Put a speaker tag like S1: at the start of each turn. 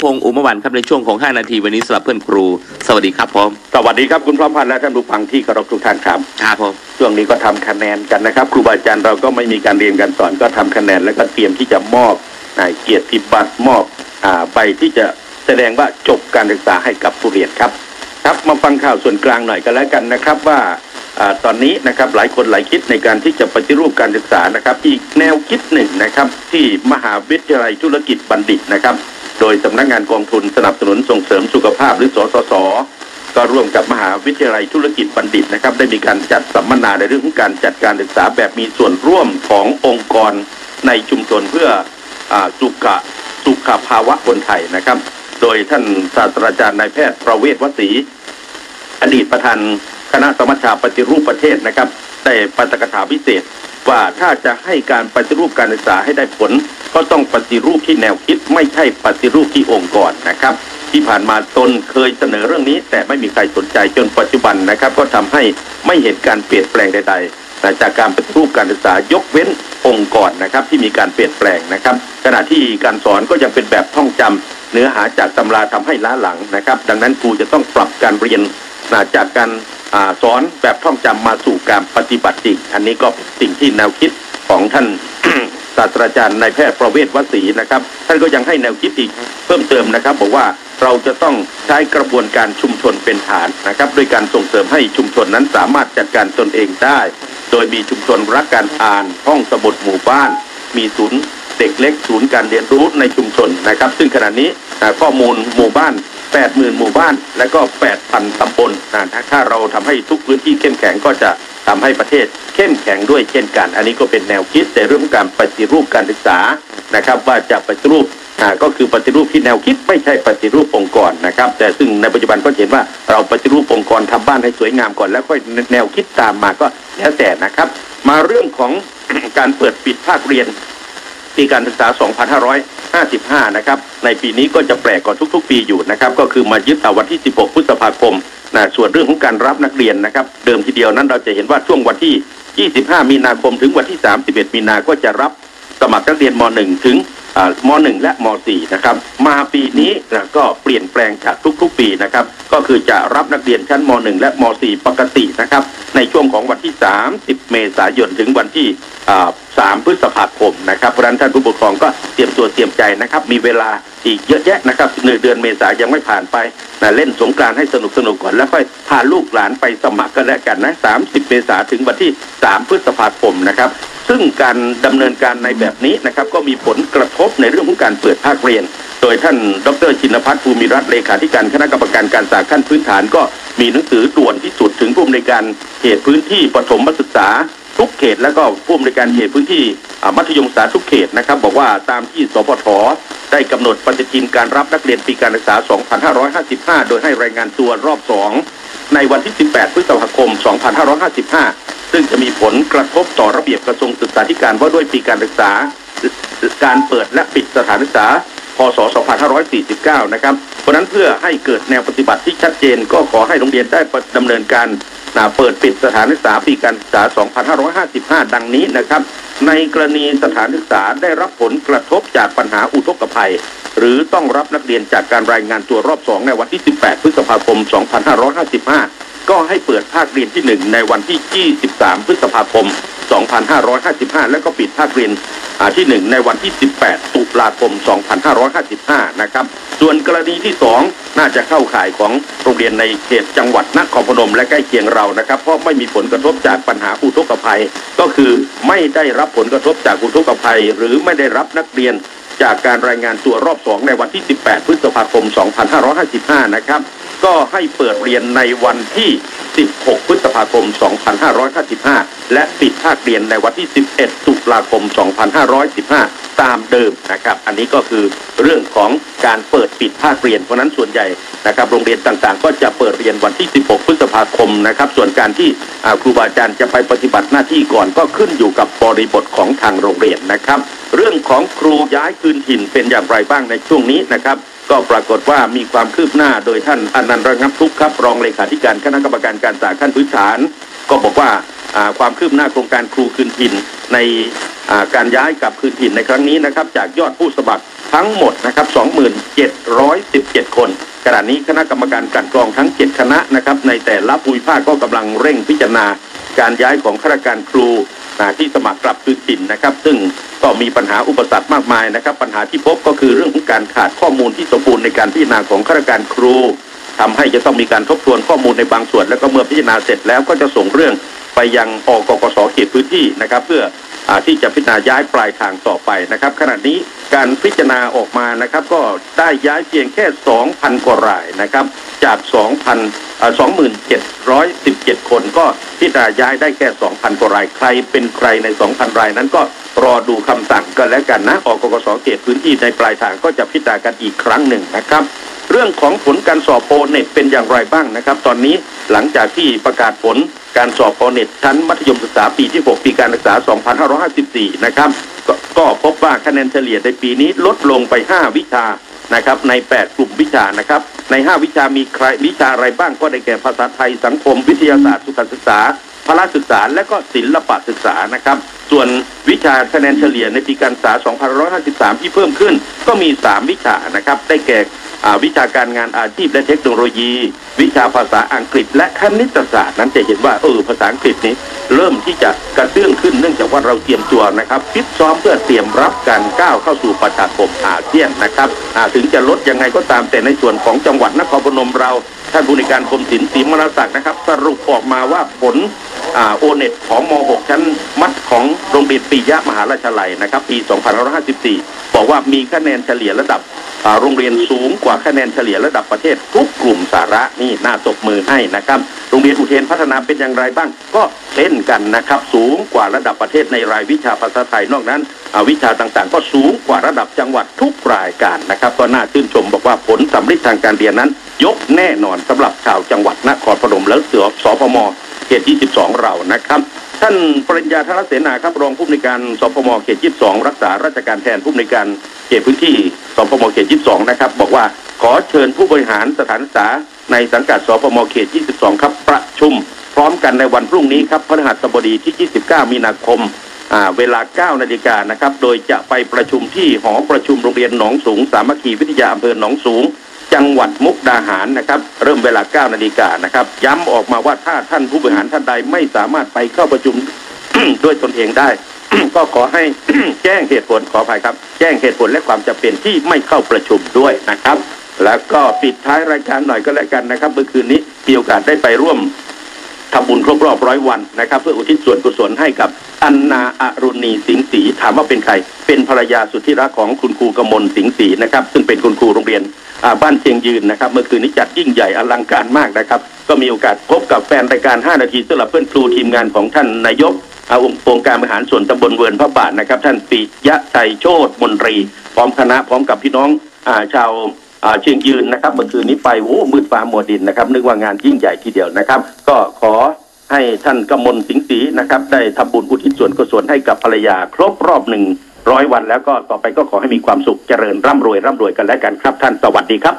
S1: พงษ์อุมวันครับในช่วงของ 5 นาทีวันนี้สำหรับเพื่อนครู สวัสดีครับผม
S2: สวัสดีครับคุณพร้อมพันธ์และท่านผู้ฟังที่เคารพทุกท่านครับ
S1: ครับผม
S2: ช่วงนี้ก็ทำคะแนนกันนะครับ ครูบาอาจารย์เราก็ไม่มีการเรียนการสอนก็ทำคะแนนแล้วก็เตรียมที่จะมอบอ่าเกียรติบัตรมอบอาใบที่จะแสดงว่าจบการศึกษาให้กับผู้เรียนครับ ครับมาฟังข่าวส่วนกลางหน่อยกันแล้วกันนะครับว่าอาตอนนี้นะครับหลายคนหลายคิดในการที่จะปฏิรูปการศึกษานะครับ อีกแนวคิดหนึ่งนะครับที่มหาวิทยาลัยธุรกิจบัณฑิตนะครับ โดยสำนักงานกองทุนสนับสนุนส่งเสริมสุขภาพหรือสสส ก็ร่วมกับมหาวิทยาลัยธุรกิจบัณฑิตนะครับ ได้มีการจัดสัมมนาในเรื่องของการจัดการศึกษาแบบมีส่วนร่วมขององค์กรในชุมชนเพื่ออสุขสุขภาวะคนไทยนะครับ โดยท่านศาสตราจารย์นายแพทย์ประเวศวสีอดีตประธานคณะสมัชชาปฏิรูปประเทศนะครับได้ปาฐกถาพิเศษว่าถ้าจะให้การปฏิรูปการศึกษาให้ได้ผล ก็ต้องปฏิรูปที่แนวคิดไม่ใช่ปฏิรูปที่องค์กรนะครับ ที่ผ่านมาตนเคยเสนอเรื่องนี้ แต่ไม่มีใครสนใจจนปัจจุบันนะครับ ก็ทำให้ไม่เห็นการเปลี่ยนแปลงใดๆแต่จากการปฏิรูปการศึกษายกเว้นองค์กรนะครับ ที่มีการเปลี่ยนแปลงนะครับ ขณะที่การสอนก็ยังเป็นแบบท่องจำเนื้อหาจากตำราทำให้ล้าหลังนะครับ ดังนั้นครูจะต้องปรับการเรียนนะจากการอสอนแบบท่องจำมาสู่การปฏิบัติจริงอันนี้ก็สิ่งที่แนวคิดของท่าน ศาสตราจารย์นายแพทย์ประเวศวสีนะครับ ท่านก็ยังให้แนวคิดอีกเพิ่มเติมนะครับ บอกว่าเราจะต้องใช้กระบวนการชุมชนเป็นฐานนะครับด้วยการส่งเสริมให้ชุมชนนั้นสามารถจัดการตนเองได้ โดยมีชุมชนรักการอ่าน ห้องสมุดหมู่บ้าน มีศูนย์เด็กเล็กศูนย์การเรียนรู้ในชุมชนนะครับ ซึ่งขณะนี้ข้อมูลหมู่บ้าน 80,000 หมู่บ้าน และก็ 8,000ตำบลนะถ้าถ้าเราทำให้ทุกพื้นที่เข้มแข็งก็จะ ทำให้ประเทศเข้มแข็งด้วยเช่นกัน อันนี้ก็เป็นแนวคิดในเรื่องการปฏิรูปการศึกษานะครับ ว่าจะปฏิรูปก็คือปฏิรูปที่แนวคิดไม่ใช่ปฏิรูปองค์กรนะครับ แต่ซึ่งในปัจจุบันก็เห็นว่าเราปฏิรูปองค์กรทำบ้านให้สวยงามก่อน แล้วค่อยแนวคิดตามมาก็แล้วแต่นะครับ มาเรื่องของการเปิดปิดภาคเรียนปีการศึกษา 2555 นะครับ ในปีนี้ก็จะแปลกกว่าทุก ๆ ปีอยู่นะครับ ก็คือมายึดเอาวันที่ 16 พฤษภาคม นะส่วนเรื่องของการรับนักเรียนนะครับ เดิมทีเดียวนั้นเราจะเห็นว่าช่วงวันที่ 25 มีนาคมถึงวันที่ 31 มีนาก็จะรับสมัครนักเรียนม .1 ถึงม .1 และม .4 นะครับ มาปีนี้นะก็เปลี่ยนแปลงจากทุกๆปีนะครับ ก็คือจะรับนักเรียนชั้นม .1 และม .4 ปกตินะครับ ในช่วงของวันที่ 30 เมษายนถึงวันที่ 3 พฤษภาคมนะครับเพราะฉะนั้นท่านผู้ปกครองก็เตรียมตัวเตรียมใจนะครับ มีเวลาอีกเยอะแยะนะครับหนึ่งเดือนเมษายังไม่ผ่านไปนะเล่นสงกรานต์ให้สนุกสนุกก่อน แล้วค่อยพาลูกหลานไปสมัครกันแล้วกันนะ 30 เมษายนถึงวันที่ 3 พฤษภาคมนะครับซึ่งการดำเนินการในแบบนี้นะครับก็มีผลกระทบในเรื่องของการเปิดภาคเรียน โดยท่านดรชินพัฒน์ภูมิรัตน์เลขาธิการคณะกรรมการการศึกษาขั้นพื้นฐานก็มีหนังสือด่วนที่สุดถึงผู้อำนวยการเขตพื้นที่ปฐมศึกษาทุกเขตแล้วก็ผู้อำนวยการเขตพื้นที่มัธยมศึกษาทุกเขตนะครับ บอกว่าตามที่สพทได้กำหนดปฏิทินการรับนักเรียนปีการศึกษา 2555 โดยให้รายงานตัวรอบ 2 ในวันที่ 18 พฤษภาคม 2555 ซึ่งจะมีผลกระทบต่อระเบียบกระทรวงศึกษาธิการว่าด้วยปีการศึกษา การเปิดและปิดสถานศึกษา ศ 2549 นะครับ เพราะนั้นเพื่อให้เกิดแนวปฏิบัติที่ชัดเจน ก็ขอให้โรงเรียนได้ดำเนินการเปิดปิดสถานศึกษาปีการศึกษา 2555 ดังนี้นะครับ ในกรณีสถานศึกษาได้รับผลกระทบจากปัญหาอุทกภัย หรือต้องรับนักเรียนจากการรายงานตัวรอบ 2 ในวันที่ 18 พฤษภาคม 2555 ก็ให้เปิดภาคเรียนที่ 1 ในวันที่ 23 พฤษภาคม 2555 แล้วก็ปิดภาคเรียนอ่าที่ 1 ในวันที่ 18 ตุลาคม 2555 นะครับ ส่วนกรณีที่ 2 น่าจะเข้าข่ายของโรงเรียนในเขตจังหวัดนครพนมและใกล้เคียงเรานะครับ เพราะไม่มีผลกระทบจากปัญหาอุทกภัย ก็คือไม่ได้รับผลกระทบจากอุทกภัย หรือไม่ได้รับนักเรียนจากการรายงานตัวรอบ 2 ในวันที่ 18 พฤษภาคม 2555 นะครับ ก็ให้เปิดเรียนในวันที่ 16 พฤษภาคม 2555 และปิดภาคเรียนในวันที่ 11 ตุลาคม 2515 ตามเดิมนะครับ อันนี้ก็คือเรื่องของการเปิดปิดภาคเรียน เพราะนั้นส่วนใหญ่นะครับโรงเรียนต่างๆ ก็จะเปิดเรียนวันที่ 16 พฤษภาคมนะครับ ส่วนการที่ครูบาอาจารย์จะไปปฏิบัติหน้าที่ก่อนก็ขึ้นอยู่กับบริบทของทางโรงเรียนนะครับ เรื่องของครูย้ายคืนถิ่นเป็นอย่างไรบ้างในช่วงนี้นะครับ ก็ปรากฏว่ามีความคืบหน้าโดยท่านอนันต์ระงับทุกข์ครับรองเลขาธิการคณะกรรมการการศึกษาขั้นพื้นฐาน ก็บอกว่าความคืบหน้าโครงการครูคืนถิ่นในการย้ายกลับคืนถิ่นในครั้งนี้นะครับ จากยอดผู้สมัครทั้งหมดนะครับ 2717 คน ขณะนี้คณะกรรมการกลันกรองทั้ง 7 คณะนะครับ ในแต่ละภูมิภาคก็กำลังเร่งพิจารณาการย้ายของข้าราชการครู อ่าที่สมัครกลับคืนถิ่นนะครับ ซึ่งก็มีปัญหาอุปสรรคมากมายนะครับ ปัญหาที่พบก็คือเรื่องของการขาดข้อมูลที่สมบูรณ์ในการพิจารณาของข้าราชการครูทำให้จะต้องมีการทบทวนข้อมูลในบางส่วน แล้วก็เมื่อพิจารณาเสร็จแล้วก็จะส่งเรื่องไปยังอกกสเขตพื้นที่นะครับ เพื่ออที่จะพิจารณาย้ายปลายทางต่อไปนะครับ ขณะนี้การพิจารณาออกมานะครับ ก็ได้ย้ายเพียงแค่ 2,000กว่ารายนะครับ จาก 2,000 2,717 คนก็พิจารณาย้ายได้แค่ 2,000 กว่าราย ใครเป็นใครใน 2,000 รายนั้นก็รอดูคำสั่งกันแล้วกันนะออกกกสเขตพื้นที่ในปลายทางก็จะพิจารณากันอีกครั้งหนึ่งนะครับเรื่องของผลการสอบโปรเน็ตเป็นอย่างไรบ้างนะครับ ตอนนี้หลังจากที่ประกาศผลการสอบโปรเน็ตชั้นมัธยมศึกษาปีที่ 6 ปีการศึกษา 2554 นะครับกก็พบว่าคะแนนเฉลี่ยในปีนี้ลดลงไป 5 วิชา นะครับใน 8 กลุ่มวิชานะครับ ใน 5 วิชามีใครวิชาอะไรบ้างก็ได้แก่ภาษาไทยสังคม วิทยาศาสตร์สุขศึกษาพละศึกษาและก็ศิลปะศึกษานะครับ ส่วนวิชาคะแนนเฉลี่ยในปีการศึกษา 2553 ที่เพิ่มขึ้น ก็มี 3 วิชานะครับ ได้แก่ วิชาการงานอาชีพและเทคโนโลยี วิชาภาษาอังกฤษ และคณิตศาสตร์นั้นจะเห็นว่าเออภาษาอังกฤษนี้ เริ่มที่จะกระเตื้องขึ้นเนื่องจากว่าเราเตรียมตัวนะครับฟิตซ้อมเพื่อเตรียมรับการก้าวเข้าสู่ประชาคมอาเซียนนะครับถึงจะลดยังไงก็ตามแต่ในส่วนของจังหวัดนครพนมเราท่านผู้ในการกรมศิลป์ศรีมรศักดิ์นะครับ สรุปออกมาว่าผลโอเน็ตของม .6 ชั้นมัธของโรงเรียนปียะมหาราชลัยนะครับ ปี 2554 บอกว่ามีคะแนนเฉลี่ยระดับโรงเรียนสูงกว่าคะแนนเฉลี่ยระดับประเทศทุกกลุ่มสาระนี่น่าตบมือให้นะครับ โรงเรียนอุเทนพัฒนาเป็นอย่างไรบ้าง ก็เช่นกันนะครับ สูงกว่าระดับประเทศในรายวิชาภาษาไทยนอกนั้นวิชาต่างๆ ก็สูงกว่าระดับจังหวัดทุกรายการนะครับ ก็น่าชื่นชมบอกว่าผลสำลิดทางการเรียนนั้น ยกแน่นอนสำหรับชาวจังหวัดนครพนมและเสือสพมเขต 22 เรานะครับ ท่านปริญญาธนเสนาครับรองผู้อำนวยการสพมเขต 22 รักษาราชการแทนผู้อำนวยการเขตพื้นที่สพมเขต 22 นะครับ บอกว่าขอเชิญผู้บริหารสถานศึกษาในสังกัดสพมเขต 22 ครับประชุม พร้อมกันในวันพรุ่งนี้ครับพฤหัสบดีที่ 29 มีนาคมอ่าเวลา 9 นาฬิกานะครับ โดยจะไปประชุมที่หอประชุมโรงเรียนหนองสูง สามัคคีวิทยาอำเภอหนองสูง จังหวัดมุกดาหารนะครับ เริ่มเวลา 9 นาฬิกานะครับ ย้ำออกมาว่าถ้าท่านผู้บริหารท่านใดไม่สามารถไปเข้าประชุมด้วยตนเองได้ ก็ขอให้แจ้งเหตุผลขออภัยครับ แจ้งเหตุผลและความจำเป็นที่ไม่เข้าประชุมด้วยนะครับ แล้วก็ปิดท้ายรายการหน่อยก็แล้วกันนะครับ เมื่อคืนนี้มีโอกาสได้ไปร่วม ทำบุญครบรอบร้อยวันนะครับ เพื่ออุทิศส่วนกุศลให้กับอันนาอรุณีสิงห์ศรีถามว่าเป็นใคร เป็นภรรยาสุดที่รักของคุณครูกมลสิงห์ศรีนะครับ ซึ่งเป็นคุณครูโรงเรียนบ้านเชียงยืนนะครับ เมื่อคืนนี้จัดยิ่งใหญ่อลังการมากนะครับ ก็มีโอกาสพบกับแฟนรายการ 5 นาทีสำหรับเพื่อนครูทีมงานของท่านนายกอาองค์งการบริหารส่วนตำบลเวิร์นพระบาทนะครับ ท่านปิยะชัยโชตมนตรี พร้อมคณะพร้อมกับพี่น้องอชาว เชียงยืนนะครับเมื่อคืนนี้ไปโอ้มืดฟ้ามัวดินนะครับนึกว่างานยิ่งใหญ่ทีเดียวนะครับ ก็ขอให้ท่านกมลสิงห์ศรีนะครับ ได้ทำบุญอุทิศส่วนกุศลให้กับภรรยา ครบรอบหนึ่งร้อยวันแล้วก็ต่อไปก็ขอให้มีความสุขเจริญร่ำรวยร่ำรวยกันแล้วกันครับท่านสวัสดีครับ